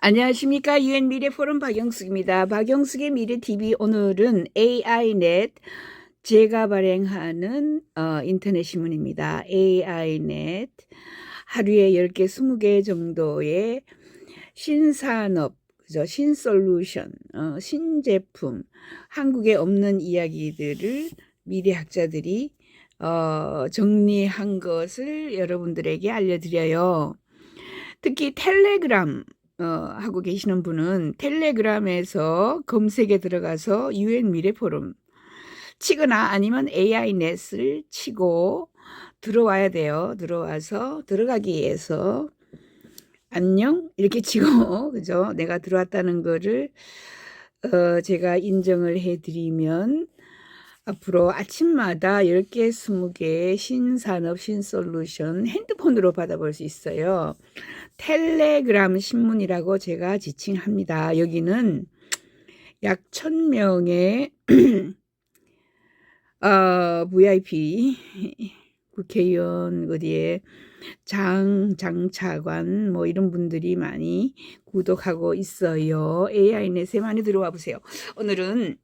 안녕하십니까 유엔 미래 포럼 박영숙입니다. 박영숙의 미래 TV 오늘은 AI넷 제가 발행하는 어, 인터넷 신문입니다. AI넷 하루에 10개, 20개 정도의 신산업, 그죠? 신솔루션, 어, 신제품, 한국에 없는 이야기들을 미래학자들이 어, 정리한 것을 여러분들에게 알려드려요. 특히 텔레그램 어, 하고 계시는 분은 텔레그램에서 검색에 들어가서 유엔 미래 포럼 치거나 아니면 AI넷을 치고 들어와야 돼요. 들어와서 들어가기 위해서 안녕 이렇게 치고 그죠? 내가 들어왔다는 거를 어, 제가 인정을 해드리면 앞으로 아침마다 10개, 20개 신산업 신솔루션 핸드폰으로 받아볼 수 있어요. 텔레그램 신문이라고 제가 지칭합니다. 여기는 약 1000명의 어, VIP 국회의원 어디에 장 장차관 뭐 이런 분들이 많이 구독하고 있어요. AI넷에 많이 들어와 보세요. 오늘은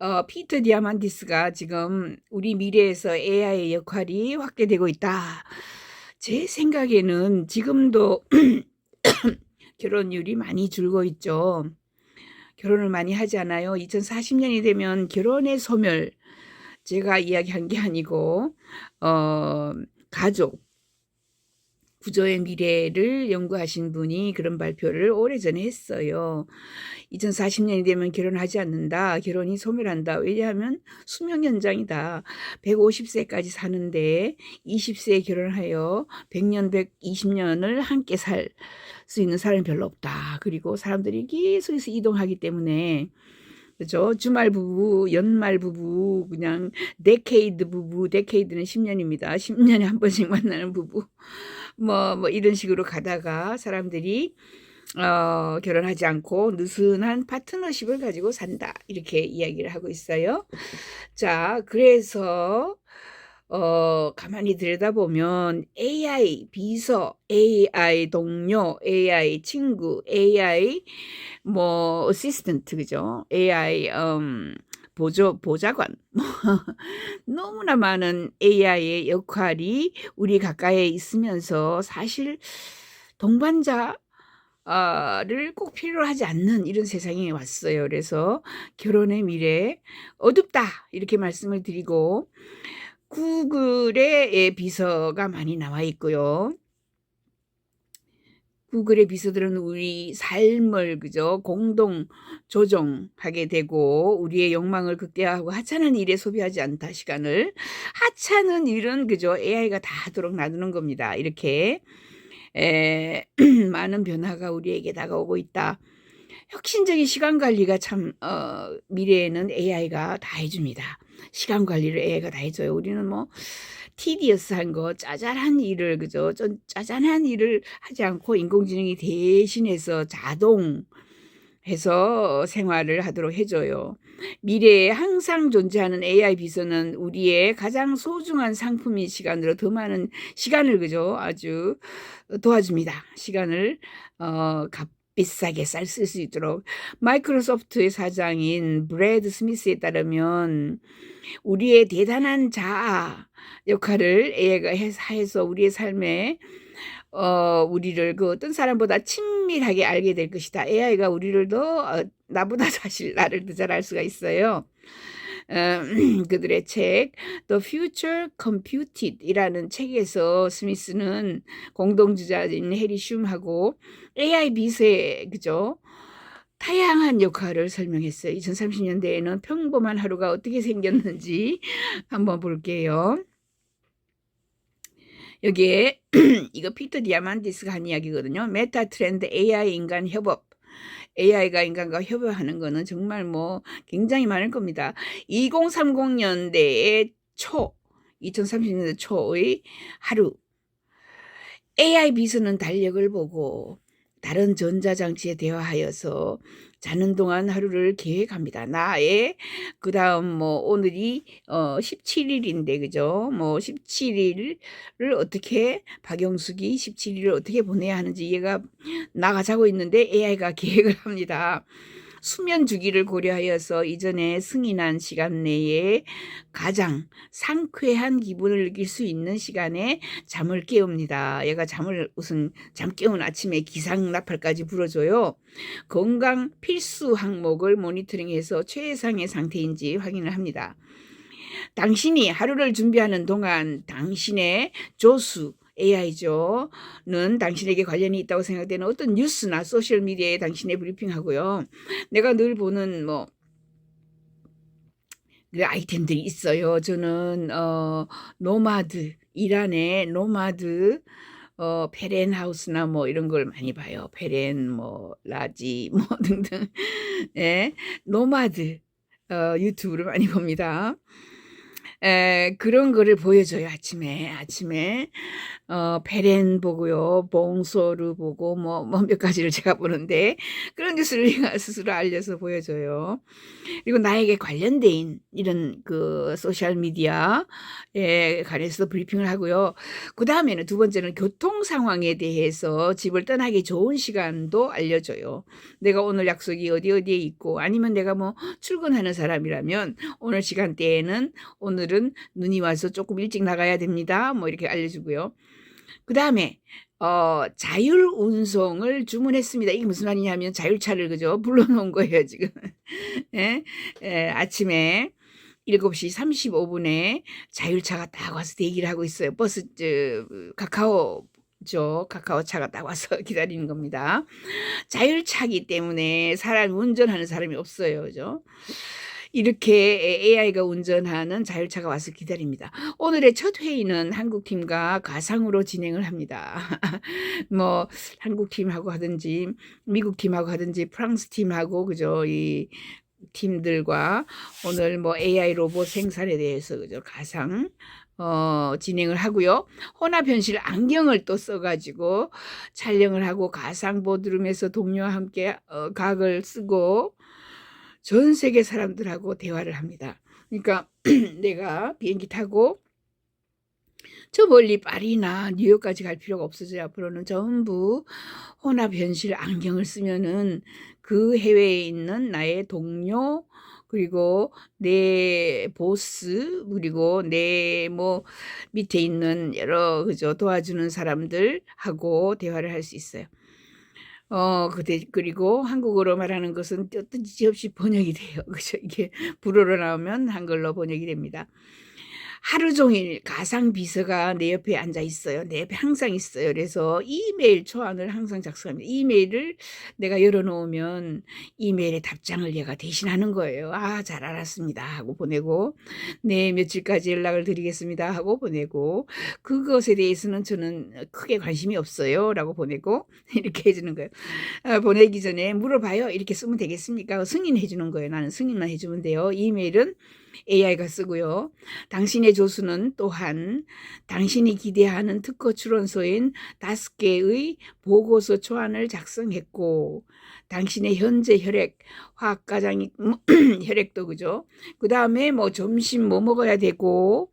어, 피터 디아만티스가 지금 우리 미래에서 AI의 역할이 확대되고 있다. 제 생각에는 지금도 결혼율이 많이 줄고 있죠. 결혼을 많이 하지 않아요. 2040년이 되면 결혼의 소멸, 제가 이야기한 게 아니고, 어, 가족, 구조의 미래를 연구하신 분이 그런 발표를 오래전에 했어요. 2040년이 되면 결혼하지 않는다. 결혼이 소멸한다. 왜냐하면 수명 연장이다. 150세까지 사는데 20세에 결혼하여 100년, 120년을 함께 살 수 있는 사람이 별로 없다. 그리고 사람들이 계속해서 이동하기 때문에 그죠? 주말 부부, 연말 부부, 그냥 데케이드 부부, 데케이드는 10년입니다. 10년에 한 번씩 만나는 부부. 뭐, 뭐, 이런 식으로 가다가 사람들이, 어, 결혼하지 않고 느슨한 파트너십을 가지고 산다. 이렇게 이야기를 하고 있어요. 자, 그래서, 어, 가만히 들여다보면 AI 비서, AI 동료, AI 친구, AI 뭐 어시스턴트 그죠? AI 음 보조 보좌관 너무나 많은 AI의 역할이 우리 가까이에 있으면서 사실 동반자 를꼭 필요로 하지 않는 이런 세상에 왔어요. 그래서 결혼의 미래 어둡다 이렇게 말씀을 드리고 구글의 비서가 많이 나와 있고요. 구글의 비서들은 우리 삶을 그죠 공동 조정하게 되고 우리의 욕망을 극대화하고 하찮은 일에 소비하지 않다 시간을 하찮은 일은 그죠 AI가 다 하도록 놔두는 겁니다. 이렇게 에, 많은 변화가 우리에게 다가오고 있다. 혁신적인 시간 관리가 참 어, 미래에는 AI가 다 해줍니다. 시간 관리를 AI가 다 해줘요. 우리는 뭐 티디어스한 거, 짜잘한 일을 그죠? 좀 짜잘한 일을 하지 않고 인공지능이 대신해서 자동 해서 생활을 하도록 해줘요. 미래에 항상 존재하는 AI 비서는 우리의 가장 소중한 상품인 시간으로 더 많은 시간을 그죠? 아주 도와줍니다. 시간을 어, 값 비싸게 쌀쓸수 있도록 마이크로소프트의 사장인 브래드 스미스에 따르면 우리의 대단한 자아 역할을 AI가 해서 우리의 삶에 어, 우리를 그 어떤 사람보다 친밀하게 알게 될 것이다. AI가 우리를 더 어, 나보다 사실 나를 더 잘 알 수가 있어요. 어, 그들의 책 The Future Computed이라는 책에서 스미스는 공동 주자인 해리 슘하고 AI 비서의 그죠? 다양한 역할을 설명했어요. 2030년대에는 평범한 하루가 어떻게 생겼는지 한번 볼게요. 여기에 이거 피터 디아만디스가 한 이야기거든요. 메타 트렌드 AI 인간 협업. AI가 인간과 협업하는 거는 정말 뭐 굉장히 많을 겁니다. 2030년대의 초, 2030년대 초의 하루. AI 비서는 달력을 보고 다른 전자장치에 대화하여서 자는 동안 하루를 계획합니다. 나의 그 다음 뭐 오늘이 어 17일인데 그죠? 뭐 17일을 어떻게 박영숙이 17일을 어떻게 보내야 하는지 얘가 나가 자고 있는데 AI가 계획을 합니다. 수면 주기를 고려하여서 이전에 승인한 시간 내에 가장 상쾌한 기분을 느낄 수 있는 시간에 잠을 깨웁니다. 얘가 잠을 우선 잠 깨운 아침에 기상 나팔까지 불어줘요. 건강 필수 항목을 모니터링해서 최상의 상태인지 확인을 합니다. 당신이 하루를 준비하는 동안 당신의 조수 AI죠. 는 당신에게 관련이 있다고 생각되는 어떤 뉴스나 소셜 미디어에 당신의 브리핑하고요. 내가 늘 보는 뭐그 아이템들이 있어요. 저는 어 노마드 이란의 노마드 어 페렌하우스나 뭐 이런 걸 많이 봐요. 페렌 뭐 라지 뭐 등등. 예. 노마드 어 유튜브를 많이 봅니다. 에, 그런 거를 보여줘요, 아침에. 아침에. 어, 베렌 보고요, 봉소르 보고, 뭐, 뭐몇 가지를 제가 보는데, 그런 뉴스를 스스로 알려서 보여줘요. 그리고 나에게 관련된 이런 그 소셜 미디어에 관해서 브리핑을 하고요. 그 다음에는 두 번째는 교통 상황에 대해서 집을 떠나기 좋은 시간도 알려줘요. 내가 오늘 약속이 어디 어디에 있고, 아니면 내가 뭐 출근하는 사람이라면, 오늘 시간대에는 오늘 은 눈이 와서 조금 일찍 나가야 됩니다. 뭐 이렇게 알려주고요. 그 다음에 어, 자율 운송을 주문했습니다. 이게 무슨 말이냐면 자율차를 그죠? 불러놓은 거예요, 지금. 예? 예, 아침에 7시 35분에 자율차가 딱 와서 대기를 하고 있어요. 버스, 저, 카카오, 죠 카카오 차가 딱 와서 기다리는 겁니다. 자율차기 때문에 사람 운전하는 사람이 없어요. 그죠? 이렇게 AI가 운전하는 자율차가 와서 기다립니다. 오늘의 첫 회의는 한국팀과 가상으로 진행을 합니다. 뭐 한국팀하고 하든지 미국팀하고 하든지 프랑스팀하고 그죠? 이 팀들과 오늘 뭐 AI 로봇 생산에 대해서 그죠? 가상 어, 진행을 하고요. 혼합 현실 안경을 또 써가지고 촬영을 하고 가상 보드룸에서 동료와 함께 어, 각을 쓰고 전 세계 사람들하고 대화를 합니다. 그러니까 내가 비행기 타고 저 멀리 파리나 뉴욕까지 갈 필요가 없어져요. 앞으로는 전부 혼합 현실 안경을 쓰면은 그 해외에 있는 나의 동료 그리고 내 보스 그리고 내 뭐 밑에 있는 여러 그죠 도와주는 사람들하고 대화를 할 수 있어요. 어, 그대, 그리고 한국어로 말하는 것은 뜻지 없이 번역이 돼요. 그죠? 이게 불어로 나오면 한글로 번역이 됩니다. 하루 종일 가상 비서가 내 옆에 앉아 있어요. 내 옆에 항상 있어요. 그래서 이메일 초안을 항상 작성합니다. 이메일을 내가 열어놓으면 이메일의 답장을 얘가 대신하는 거예요. 아, 잘 알았습니다. 하고 보내고, 네, 며칠까지 연락을 드리겠습니다. 하고 보내고, 그것에 대해서는 저는 크게 관심이 없어요. 라고 보내고, 이렇게 해주는 거예요. 아, 보내기 전에 물어봐요. 이렇게 쓰면 되겠습니까? 승인해 주는 거예요. 나는 승인만 해주면 돼요. 이메일은 AI가 쓰고요. 당신의 조수는 또한 당신이 기대하는 특허 출원소인 다섯 개의 보고서 초안을 작성했고, 당신의 현재 혈액, 화학가장이, 혈액도 그죠? 그 다음에 뭐 점심 뭐 먹어야 되고,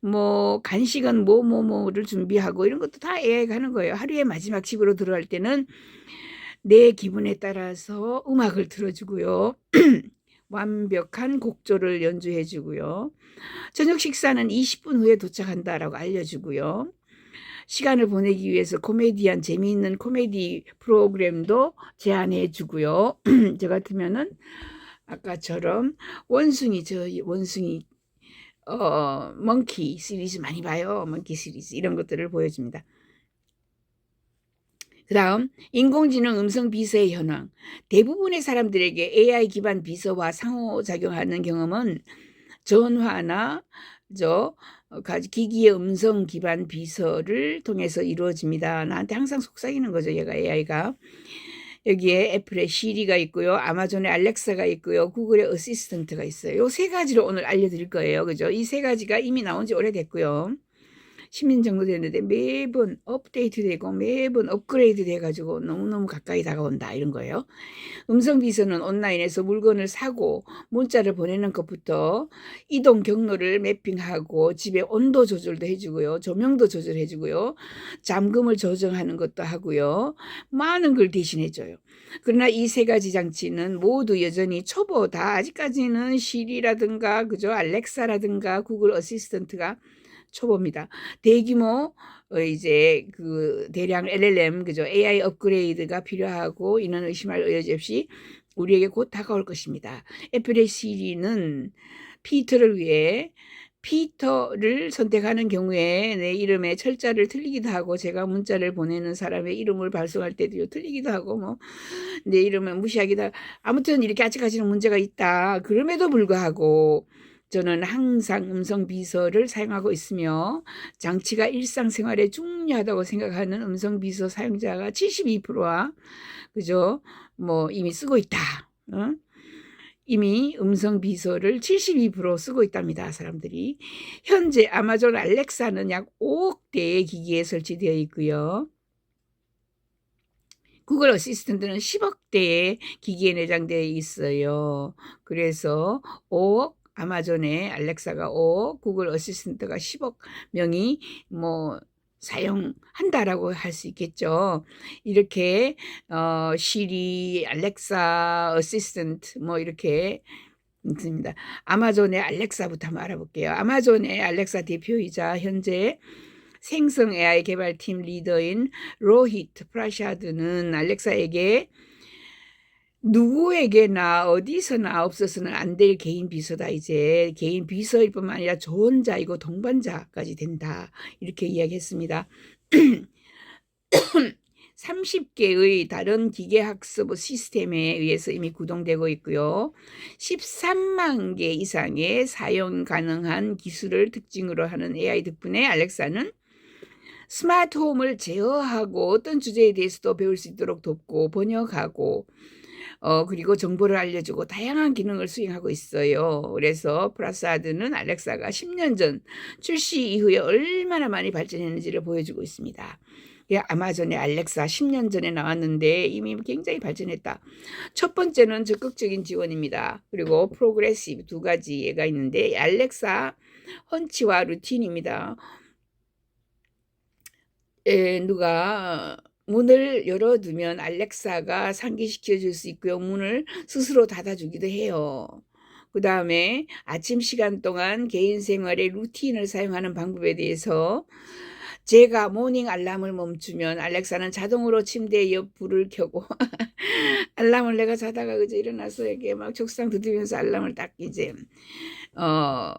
뭐 간식은 뭐, 뭐, 뭐를 준비하고, 이런 것도 다 AI가 하는 거예요. 하루의 마지막 집으로 들어갈 때는 내 기분에 따라서 음악을 들어주고요. 완벽한 곡조를 연주해 주고요. 저녁 식사는 20분 후에 도착한다라고 알려주고요. 시간을 보내기 위해서 코미디한 재미있는 코미디 프로그램도 제안해 주고요. 저 같으면은 아까처럼 원숭이 저 원숭이 어 멍키 시리즈 많이 봐요. 멍키 시리즈 이런 것들을 보여줍니다. 그 다음 인공지능 음성 비서의 현황. 대부분의 사람들에게 AI 기반 비서와 상호작용하는 경험은 전화나 저 기기의 음성 기반 비서를 통해서 이루어집니다. 나한테 항상 속삭이는 거죠. 얘가 AI가. 여기에 애플의 시리가 있고요. 아마존의 알렉사가 있고요. 구글의 어시스턴트가 있어요. 요 세 가지를 오늘 알려드릴 거예요. 그죠? 이 세 가지가 이미 나온 지 오래됐고요. 10년 정도 됐는데 매번 업데이트되고 매번 업그레이드 돼가지고 너무너무 가까이 다가온다 이런 거예요. 음성 비서는 온라인에서 물건을 사고 문자를 보내는 것부터 이동 경로를 매핑하고 집에 온도 조절도 해주고요. 조명도 조절해주고요. 잠금을 조정하는 것도 하고요. 많은 걸 대신해줘요. 그러나 이 세 가지 장치는 모두 여전히 초보다. 아직까지는 시리라든가 그죠 알렉사라든가 구글 어시스턴트가 초보입니다. 대규모 어, 이제 그 대량 LLM 그죠 AI 업그레이드가 필요하고 이는 의심할 여지 없이 우리에게 곧 다가올 것입니다. 애플의 시리는 피터를 위해 피터를 선택하는 경우에 내 이름의 철자를 틀리기도 하고 제가 문자를 보내는 사람의 이름을 발송할 때도 틀리기도 하고 뭐 내 이름을 무시하기도 하고 아무튼 이렇게 아직까지는 문제가 있다. 그럼에도 불구하고 저는 항상 음성 비서를 사용하고 있으며 장치가 일상생활에 중요하다고 생각하는 음성 비서 사용자가 72%와 그죠? 뭐 이미 쓰고 있다. 어? 이미 음성 비서를 72% 쓰고 있답니다. 사람들이. 현재 아마존 알렉사는 약 5억 대의 기기에 설치되어 있고요. 구글 어시스턴트는 10억 대의 기기에 내장되어 있어요. 그래서 5억 아마존의 알렉사가 5억, 구글 어시스턴트가 10억 명이 뭐 사용한다라고 할 수 있겠죠. 이렇게 어 시리, 알렉사, 어시스턴트 뭐 이렇게 있습니다. 아마존의 알렉사부터 한번 알아볼게요. 아마존의 알렉사 대표이자 현재 생성 AI 개발팀 리더인 로히트 프라샤드는 알렉사에게 누구에게나 어디서나 없어서는 안 될 개인 비서다 이제 개인 비서일 뿐만 아니라 조언자이고 동반자까지 된다 이렇게 이야기했습니다. 30개의 다른 기계학습 시스템에 의해서 이미 구동되고 있고요. 13만 개 이상의 사용 가능한 기술을 특징으로 하는 AI 덕분에 알렉사는 스마트홈을 제어하고 어떤 주제에 대해서도 배울 수 있도록 돕고 번역하고 어, 그리고 정보를 알려주고 다양한 기능을 수행하고 있어요. 그래서 프라사드는 알렉사가 10년 전 출시 이후에 얼마나 많이 발전했는지를 보여주고 있습니다. 예, 아마존의 알렉사 10년 전에 나왔는데 이미 굉장히 발전했다. 첫 번째는 적극적인 지원입니다. 그리고 프로그레시브 두 가지가 있는데 알렉사 헌치와 루틴입니다. 에, 누가 문을 열어두면 알렉사가 상기시켜 줄 수 있고요. 문을 스스로 닫아주기도 해요. 그 다음에 아침 시간 동안 개인 생활의 루틴을 사용하는 방법에 대해서 제가 모닝 알람을 멈추면 알렉사는 자동으로 침대 옆 불을 켜고 알람을 내가 자다가 그저 일어나서 이렇게 막 족상 두드리면서 알람을 딱 이제 어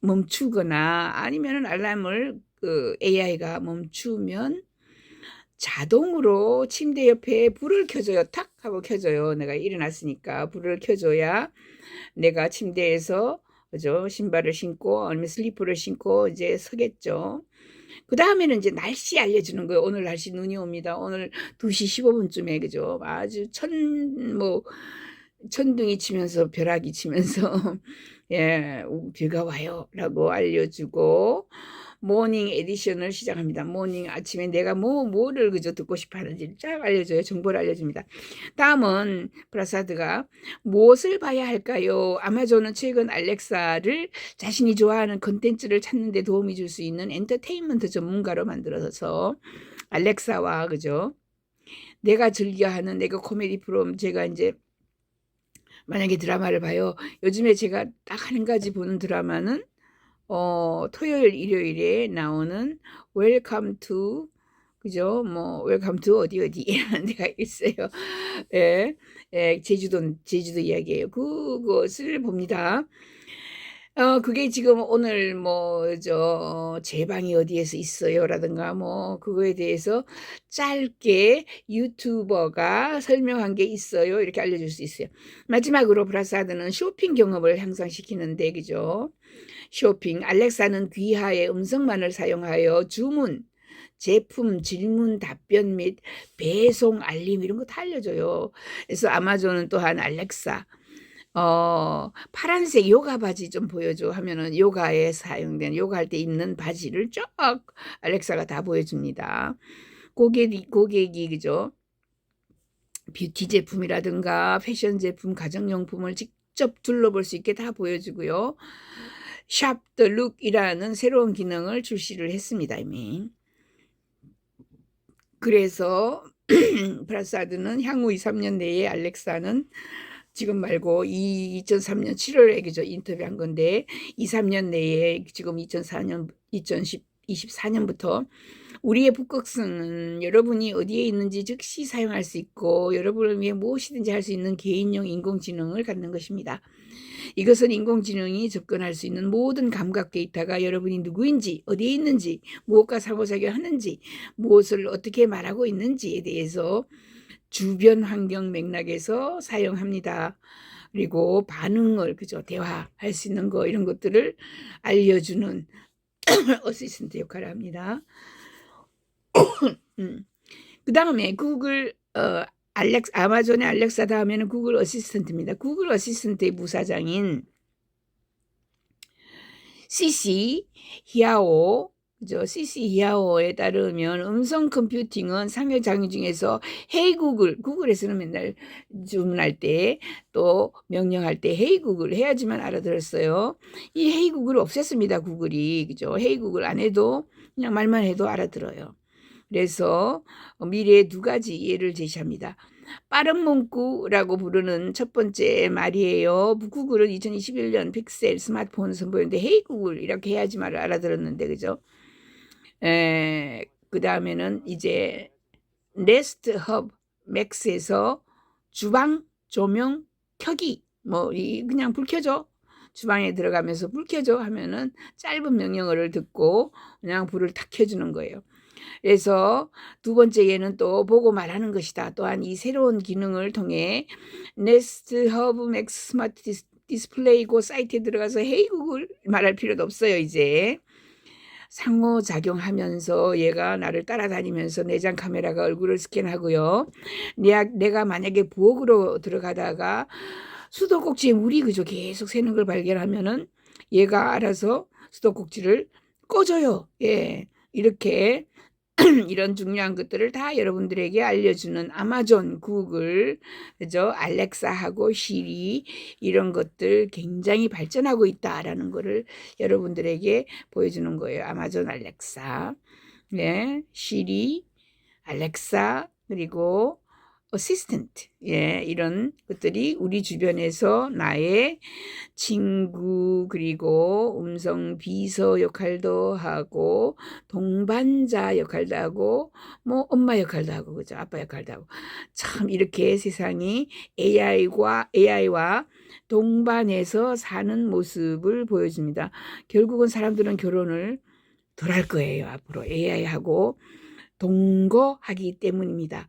멈추거나 아니면은 알람을 그 AI가 멈추면 자동으로 침대 옆에 불을 켜줘요. 탁 하고 켜줘요. 내가 일어났으니까 불을 켜줘야 내가 침대에서 그죠 신발을 신고 아니면 슬리퍼를 신고 이제 서겠죠. 그 다음에는 이제 날씨 알려주는 거예요. 오늘 날씨 눈이 옵니다. 오늘 2시 15분쯤에 그죠 아주 천 뭐 천둥이 치면서 벼락이 치면서 예 비가 와요라고 알려주고 모닝 에디션을 시작합니다. 모닝 아침에 내가 뭐 뭐를 그저 듣고 싶어 하는지 쫙 알려줘요. 정보를 알려줍니다. 다음은 프라사드가 무엇을 봐야 할까요? 아마존은 최근 알렉사를 자신이 좋아하는 컨텐츠를 찾는 데 도움이 줄 수 있는 엔터테인먼트 전문가로 만들어서 알렉사와 그죠? 내가 즐겨하는 내가 코미디 프롬 제가 이제 만약에 드라마를 봐요. 요즘에 제가 딱 한 가지 보는 드라마는 어, 토요일, 일요일에 나오는 웰컴 투 그죠? 뭐 웰컴 투 어디 어디 이라는 데가 있어요. 예, 예, 제주도 제주도 이야기예요. 그것을 봅니다. 어, 그게 지금 오늘 뭐, 저, 제 방이 어디에서 있어요? 라든가 뭐, 그거에 대해서 짧게 유튜버가 설명한 게 있어요. 이렇게 알려줄 수 있어요. 마지막으로 브라사드는 쇼핑 경험을 향상시키는데, 그죠? 쇼핑, 알렉사는 귀하의 음성만을 사용하여 주문, 제품, 질문, 답변 및 배송, 알림 이런 거 다 알려줘요. 그래서 아마존은 또한 알렉사, 어, 파란색 요가 바지 좀 보여줘 하면은 요가에 사용된 요가할 때 입는 바지를 쫙 알렉사가 다 보여줍니다. 고객이 고객이 그죠? 뷰티 제품이라든가 패션 제품, 가정용품을 직접 둘러볼 수 있게 다 보여주고요. 샵더 룩이라는 새로운 기능을 출시를 했습니다, 이미. 그래서 프라사드는 향후 2, 3년 내에 알렉사는 지금 말고 이 2003년 7월에 그죠 인터뷰한 건데 2, 3년 내에 지금 2004년 2024년부터 우리의 북극성은 여러분이 어디에 있는지 즉시 사용할 수 있고 여러분을 위해 무엇이든지 할 수 있는 개인용 인공지능을 갖는 것입니다. 이것은 인공지능이 접근할 수 있는 모든 감각 데이터가 여러분이 누구인지, 어디에 있는지, 무엇과 상호작용 하는지, 무엇을 어떻게 말하고 있는지에 대해서 주변 환경 맥락에서 사용합니다. 그리고 반응을 그죠 대화할 수 있는 거 이런 것들을 알려주는 어시스턴트 역할을 합니다. 음. 그 다음에 구글 어, 알렉 아마존의 알렉사 다음에는 구글 어시스턴트입니다. 구글 어시스턴트의 부사장인 CC 히아오 그죠? CC 히아오에 따르면 음성 컴퓨팅은 상호작용 중에서 헤이 구글 구글에서는 맨날 주문할 때 또 명령할 때 헤이 구글 해야지만 알아들었어요. 이 헤이 구글 없앴습니다. 구글이 그죠? 헤이 구글 안 해도 그냥 말만 해도 알아들어요. 그래서 미래의 두 가지 예를 제시합니다. 빠른 문구라고 부르는 첫 번째 말이에요. 구글은 2021년 픽셀 스마트폰 선보였는데 헤이 구글 이렇게 해야지 말을 알아들었는데 그죠? 에, 그 다음에는 이제 네스트 헙 맥스에서 주방 조명 켜기 뭐 이 그냥 불 켜줘 주방에 들어가면서 불 켜줘 하면은 짧은 명령어를 듣고 그냥 불을 탁 켜주는 거예요. 그래서 두 번째 예는 또 보고 말하는 것이다. 또한 이 새로운 기능을 통해 네스트 허브 맥스 스마트 디스, 디스플레이고 사이트에 들어가서 헤이 구글 말할 필요도 없어요 이제 상호작용하면서 얘가 나를 따라다니면서 내장 카메라가 얼굴을 스캔하고요. 내가 만약에 부엌으로 들어가다가 수도꼭지에 물이 그저 계속 새는 걸 발견하면은 얘가 알아서 수도꼭지를 꺼줘요. 예. 이렇게 이런 중요한 것들을 다 여러분들에게 알려주는 아마존, 구글, 그죠? 알렉사하고 시리 이런 것들 굉장히 발전하고 있다라는 것을 여러분들에게 보여주는 거예요. 아마존 알렉사, 네, 시리, 알렉사 그리고 어시스턴트 예 이런 것들이 우리 주변에서 나의 친구 그리고 음성 비서 역할도 하고 동반자 역할도 하고 뭐 엄마 역할도 하고 그죠 아빠 역할도 하고 참 이렇게 세상이 AI와 AI와 동반해서 사는 모습을 보여줍니다. 결국은 사람들은 결혼을 덜 할 거예요 앞으로 AI하고 동거하기 때문입니다.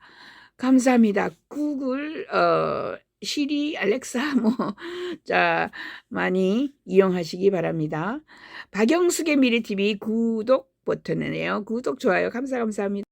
감사합니다. 구글 어 시리 알렉사 뭐 자 많이 이용하시기 바랍니다. 박영숙의 미래 TV 구독 버튼이네요. 구독 좋아요 감사 감사합니다.